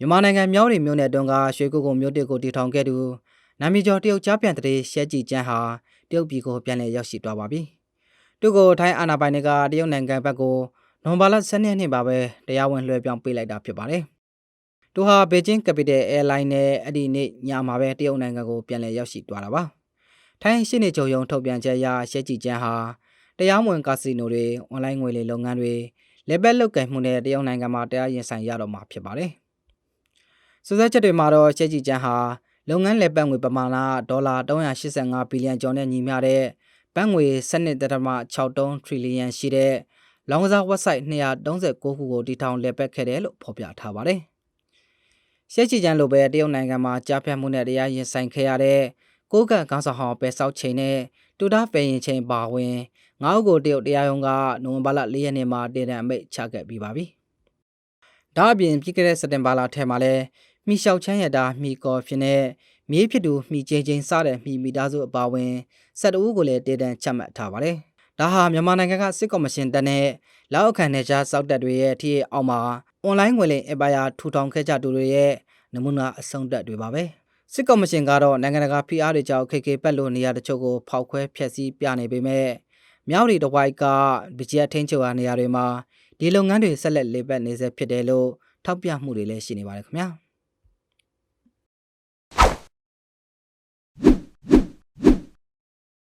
မြန်မာနိုင်ငံမြောက်ရီမြို့နယ်တွင်းကရွှေကုကုမြို့တစ်ကိုတည်ထောင်ခဲ့သူနာမည်ကျော်တရုတ်ကြားပြန်တဲ့ရှဲကြည်ကျန်းဟာတရုတ်ပြည်ကိုပြန်လည်ရောက်ရှိသွားပါပြီ။သူ့ကိုထိုင်းအာဏာပိုင်တွေကတရုတ်နိုင်ငံဘက်ကိုနိုဝင်ဘာလ12ရက်နေ့မှာပဲတရားဝင်လွှဲပြောင်းပေးလိုက်တာဖြစ်ပါတယ်။သူဟာဘေကျင်းကပီတယ်အဲလိုင်းနဲ့အဲ့ဒီနေ့ညမှာပဲတရုတ်နိုင်ငံကိုပြန်လည်ရောက်ရှိသွားတာပါ။ထိုင်းရှင်းနေချုပ်ရုံထုတ်ပြန်ချက်အရရှဲကြည်ကျန်းဟာတရားမဝင်ကာစီနိုတွေအွန်လိုင်းငွေလိမ်လုပ်ငန်းတွေလက်ဘက်လုတ်ကင်မှုနဲ့တရုတ်နိုင်ငံမှာတရားရင်ဆိုင်ရတော့မှာဖြစ်ပါတယ်။ စူးစမ်းချက်တွေမှာတော့ရှဲကြည်ကျန်းဟာလုပ်ငန်းလက်ပတ်ငွေပမာဏဒေါ်လာ385ဘီလီယံကျော်နဲ့ညီမျှတဲ့ဘတ်ငွေ7.63ထရီလီယံရှိတဲ့လောင်ကစား website 239ခုကိုတည်ထောင်လက်ပတ်ခဲ့တယ်လို့ဖော်ပြထားပါတယ်။ရှဲချီချန်လိုပဲတရုတ်နိုင်ငံမှာကြားဖြတ်မှုနဲ့တရားရင်ဆိုင်ခဲ့ရတဲ့ကိုးကန့်ကောင်းဆောင်ဟောင်းပဲဆောက်ချိန်နဲ့တူတာပယ်ရင်ချိန်ပါဝင်ငါးဦးကိုတရုတ်တရားရုံးကနိုဝင်ဘာလ၄ရက်နေ့မှာတည်တဲ့အမိတ်ချခဲ့ပြီးပါပြီ။ ဒါအပြင်ပြီးခဲ့တဲ့စက်တင်ဘာလထဲမှာလည်းမိလျှောက်ချမ်းရတာမိကော်ဖြစ်တဲ့မြေးဖြစ်သူမိချင်းချင်းစတဲ့မိမိသားစုအပါအဝင်၁၁ဦးကိုလည်းတည်တံ့ချမှတ်ထားပါတယ်။ဒါဟာမြန်မာနိုင်ငံကစစ်ကော်မရှင်တပ်နဲ့လောက်အခန့်နယ်ခြားစောက်တပ်တွေရဲ့အထည်အောက်မှာအွန်လိုင်းငွေလိမ်အပယာထူထောင်ခဲ့ကြသူတွေရဲ့နမူနာအဆုံးတက်တွေပါပဲ။စစ်ကော်မရှင်ကတော့နိုင်ငံတကာဖိအားတွေကြောင့်ခေခေပတ်လို့နေရာတချို့ကိုဖောက်ခွဲဖျက်ဆီးပြနေပေမဲ့မြောက်ရီတဝိုက်ကဗဂျက်ထင်းချူရာနေရာတွေမှာ ဒီလုပ်ငန်းတွေဆက်လက်လေပတ်နေဆဲဖြစ်တယ်လို့ထောက်ပြမှုတွေလည်းရှိနေပါတယ်ခင်ဗျာ။